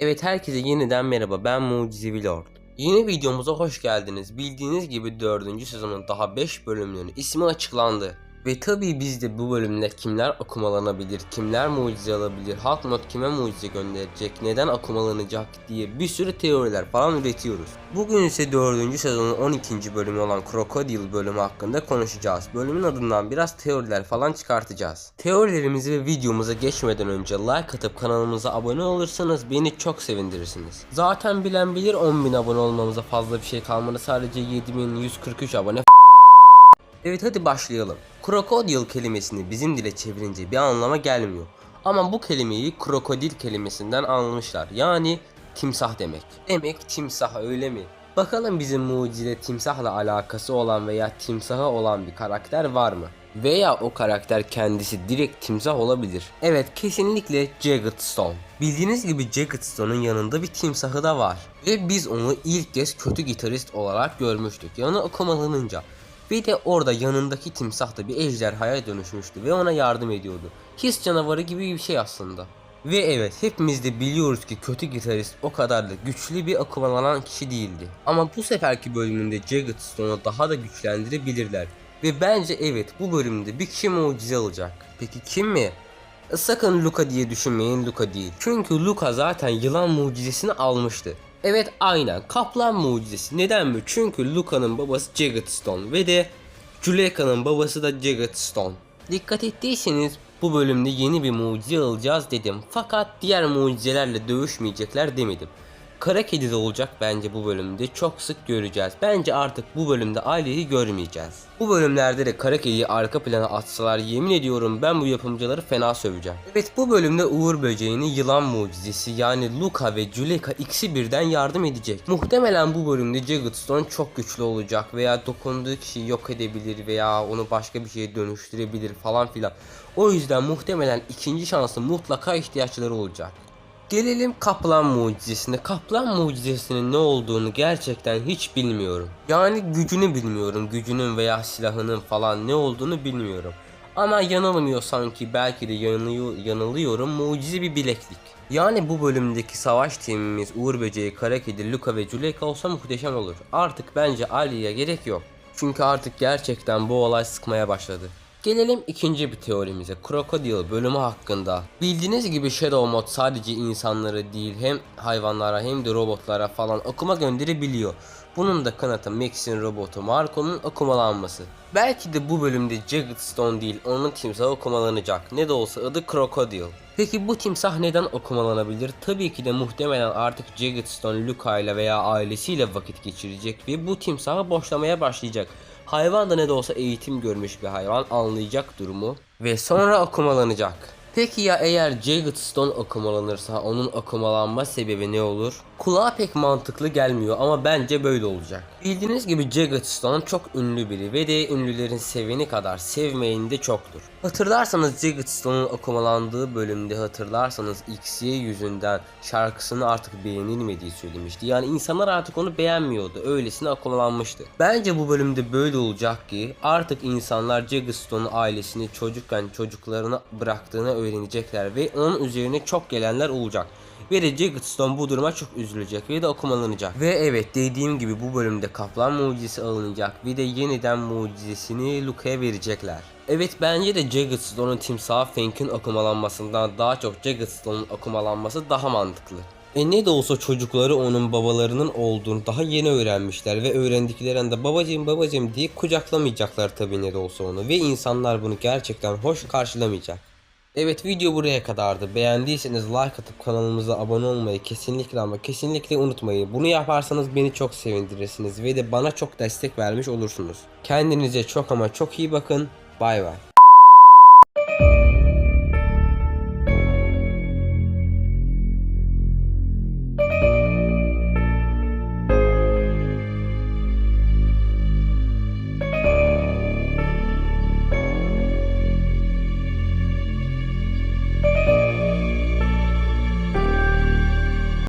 Evet herkese yeniden merhaba ben Mucizevi Lord. Yeni videomuza hoş geldiniz. Bildiğiniz gibi 4. sezonun daha 5 bölümünün ismi açıklandı. Ve tabii biz de bu bölümde kimler akumalanabilir, kimler mucize alabilir, Halk Not kime mucize gönderecek, neden akumalanacak diye bir sürü teoriler falan üretiyoruz. Bugün ise 4. sezonun 12. bölümü olan Crocodile bölümü hakkında konuşacağız. Bölümün adından biraz teoriler falan çıkartacağız. Teorilerimizi ve videomuza geçmeden önce like atıp kanalımıza abone olursanız beni çok sevindirirsiniz. Zaten bilen bilir 10.000 abone olmamıza fazla bir şey kalmadı sadece 7143 abone Evet hadi başlayalım. Krokodil kelimesini bizim dile çevirince bir anlama gelmiyor. Ama bu kelimeyi krokodil kelimesinden almışlar. Yani timsah demek. Demek timsah öyle mi? Bakalım bizim mucide timsahla alakası olan veya timsaha olan bir karakter var mı? Veya o karakter kendisi direkt timsah olabilir. Evet kesinlikle Jagged Stone. Bildiğiniz gibi Jagged Stone'un yanında bir timsahı da var. Ve biz onu ilk kez kötü gitarist olarak görmüştük. Yanı okumalanınca. Bir de orada yanındaki timsah da bir ejderhaya dönüşmüştü ve ona yardım ediyordu. His canavarı gibi bir şey aslında. Ve evet hepimiz de biliyoruz ki kötü gitarist o kadar da güçlü bir akımlanan kişi değildi. Ama bu seferki bölümünde Jagged Stone'u daha da güçlendirebilirler. Ve bence evet bu bölümde bir kişi mucize alacak. Peki kim mi? Sakın Luka diye düşünmeyin Luka değil. Çünkü Luka zaten yılan mucizesini almıştı. Evet aynen kaplan mucizesi. Neden mi? Çünkü Luka'nın babası Jagged Stone ve de Juleka'nın babası da Jagged Stone. Dikkat ettiyseniz bu bölümde yeni bir mucize alacağız dedim. Fakat diğer mucizelerle dövüşmeyecekler demedim. Kara kedi de olacak bence bu bölümde çok sık göreceğiz. Bence artık bu bölümde aileyi görmeyeceğiz. Bu bölümlerde de kara kediyi arka plana atsalar yemin ediyorum ben bu yapımcıları fena söveceğim. Evet bu bölümde Uğur Böceği'nin yılan mucizesi yani Luca ve Juleka ikisi birden yardım edecek. Muhtemelen bu bölümde Jagged Stone çok güçlü olacak veya dokunduğu kişiyi yok edebilir veya onu başka bir şeye dönüştürebilir falan filan. O yüzden muhtemelen ikinci şansı mutlaka ihtiyaçları olacak. Gelelim kaplan mucizesine. Kaplan mucizesinin ne olduğunu gerçekten hiç bilmiyorum. Yani gücünü bilmiyorum. Gücünün veya silahının falan ne olduğunu bilmiyorum. Ama yanılmıyor sanki belki de yanılıyor, yanılıyorum mucize bir bileklik. Yani bu bölümdeki savaş timimiz Uğur Böceği, Kara Luka ve Juleka olsa muhteşem olur. Artık bence Ali'ye gerek yok. Çünkü artık gerçekten bu olay sıkmaya başladı. Gelelim ikinci bir teorimize. Crocodile bölümü hakkında. Bildiğiniz gibi Shadow Mod sadece insanları değil hem hayvanlara hem de robotlara falan okuma gönderebiliyor. Bunun da kanıtı Max'in robotu Marco'nun okumalanması. Belki de bu bölümde Jagged Stone değil onun timsahı okumalanacak. Ne de olsa adı Crocodile. Peki bu timsah neden okumalanabilir? Tabii ki de muhtemelen artık Jagged Stone Luca ile veya ailesiyle vakit geçirecek ve bu timsahı boşlamaya başlayacak. Hayvan da ne de olsa eğitim görmüş bir hayvan anlayacak durumu ve sonra okumalanacak. Peki ya eğer Jagged Stone okumalanırsa onun okumalanma sebebi ne olur? Kulağa pek mantıklı gelmiyor ama bence böyle olacak. Bildiğiniz gibi Jagged Stone çok ünlü biri ve de ünlülerin seveni kadar sevmeyeni de çoktur. Hatırlarsanız Jagged Stone'un okumalandığı bölümde hatırlarsanız XY yüzünden şarkısını artık beğenilmediği söylemişti. Yani insanlar artık onu beğenmiyordu. Öylesine okumalanmıştı. Bence bu bölümde böyle olacak ki artık insanlar Jagged Stone'un ailesini çocukken çocuklarını bıraktığını öğrenecekler ve onun üzerine çok gelenler olacak. Ve de Jagged Stone bu duruma çok üzülecek ve de okumalanacak. Ve evet dediğim gibi bu bölümde kaplan mucizesi alınacak ve de yeniden mucizesini Luca'ya verecekler. Evet bence de Jagged Stone'un timsah Fank'in okumalanmasından daha çok Jagged Stone'un okumalanması daha mantıklı. E ne de olsa çocukları onun babalarının olduğunu daha yeni öğrenmişler ve öğrendiklerinde babacım babacım diye kucaklamayacaklar tabii ne de olsa onu ve insanlar bunu gerçekten hoş karşılamayacak. Evet video buraya kadardı. Beğendiyseniz like atıp kanalımıza abone olmayı kesinlikle ama kesinlikle unutmayın. Bunu yaparsanız beni çok sevindirirsiniz ve de bana çok destek vermiş olursunuz. Kendinize çok ama çok iyi bakın. Bay bay.